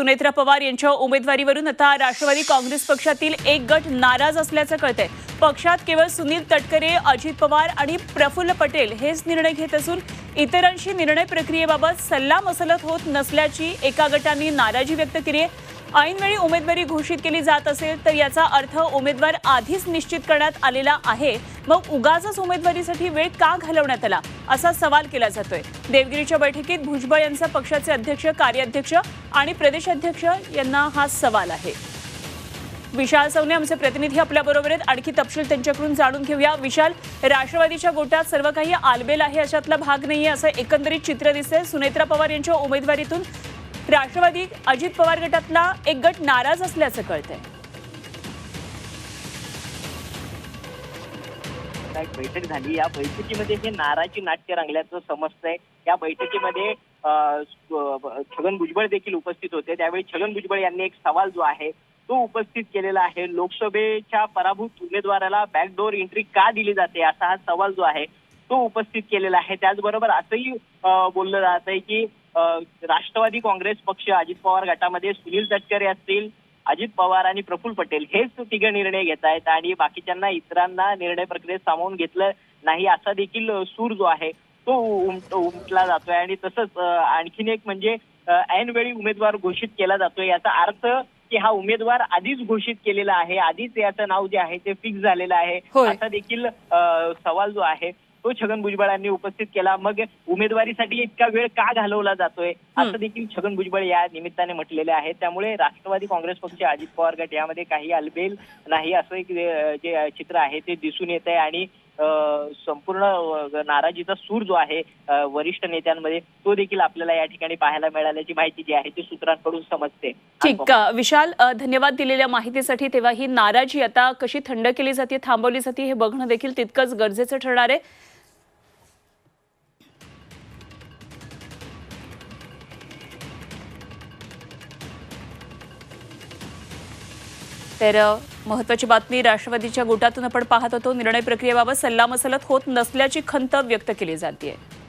सुनेत्रा पवार यांच्या उमेदवारीवरून आता राष्ट्रवादी काँग्रेस पक्षातील एक गट नाराज असल्याचं कळतंय. पक्षात केवळ सुनील तटकरे अजित पवार आणि प्रफुल्ल पटेल हेच निर्णय घेत असून इतरांशी निर्णय प्रक्रियेबाबत सल्लामसलत होत नसल्याची एका गटाने नाराजी व्यक्त केली आहे. ऐनवेळी उमेदवारी घोषित केली जात असेल तर याचा अर्थ उमेदवार आधीच निश्चित करण्यात आलेला आहे. मग उगाचच उमेदवारीसाठी वेळ का घालवण्यात आला? असा सवाल केला जातोय. देवगिरीच्या बैठकीत भुजबळ यांचा पक्षाचे अध्यक्ष कार्याध्यक्ष आणि प्रदेशाध्यक्ष यांना हा सवाल आहे. विशाल सवने आमचे प्रतिनिधी आपल्या बरोबर आहेत. आणखी तपशील त्यांच्याकडून जाणून घेऊया. विशाल राष्ट्रवादीच्या गोटात सर्व काही आलबेल आहे अशातला भाग नाहीये असं एकंदरीत चित्र दिसतंय. सुनेत्रा पवार यांच्या उमेदवारीतून राष्ट्रवादी अजित पवार गटातला एक गट नाराज असल्याचं कळतंय. एक बैठक झाली? या बैठकीमध्ये हे नाराजी नाट्य रंगल्याचं समजतंय. या बैठकीमध्ये छगन भुजबळ देखील उपस्थित होते. त्यावेळी छगन भुजबळ यांनी एक सवाल जो आहे तो उपस्थित केलेला आहे. लोकसभेच्या पराभूत उमेदवाराला बॅकडोर एंट्री का दिली जाते? असा हा सवाल जो आहे तो उपस्थित केलेला आहे. त्याचबरोबर असंही बोललं जात आहे की राष्ट्रवादी काँग्रेस पक्ष अजित पवार गटामध्ये सुनील तटकरे असतील अजित पवार आणि प्रफुल्ल पटेल हेच तिघे निर्णय घेत आहेत आणि बाकीच्यांना इतरांना निर्णय प्रक्रियेत सामावून घेतलं नाही असा देखील सूर जो आहे तो उमट उमटला जातोय. आणि तसंच आणखीन एक म्हणजे ऐनवेळी उमेदवार घोषित केला जातोय याचा अर्थ की हा उमेदवार आधीच घोषित केलेला आहे आधीच याचं नाव जे आहे ते फिक्स झालेलं आहे. असा देखील सवाल जो आहे. तो छगन भुजबळांनी उपस्थित केला. मग उमेदवारीसाठी इतका वेळ का घालवला जातोय? असं देखील छगन भुजबळ या निमित्ताने म्हटलेले आहे त्यामुळे राष्ट्रवादी काँग्रेस पक्ष अजित पवार गट यामध्ये काही अलबेल नाही. असं एक जे चित्र आहे ते दिसून येत आहे आणि संपूर्ण नाराजीचा सूर जो आहे वरिष्ठ नेत्यांमध्ये तो देखील आपल्याला या ठिकाणी पाहायला मिळाल्याची माहिती जी आहे ती सूत्रांकडून समजते. ठीक. विशाल धन्यवाद दिलेल्या माहितीसाठी. तेव्हा ही नाराजी आता कशी थंड केली जाते थांबवली जाते हे बघणं देखील तितकंच गरजेचं ठरणार आहे. तर महत्वाची बातमी राष्ट्रवादीच्या गोटातून आपण पाहत होतो. निर्णय प्रक्रियेबाबत सल्लामसलत होत नसल्याची खंत व्यक्त केली जाते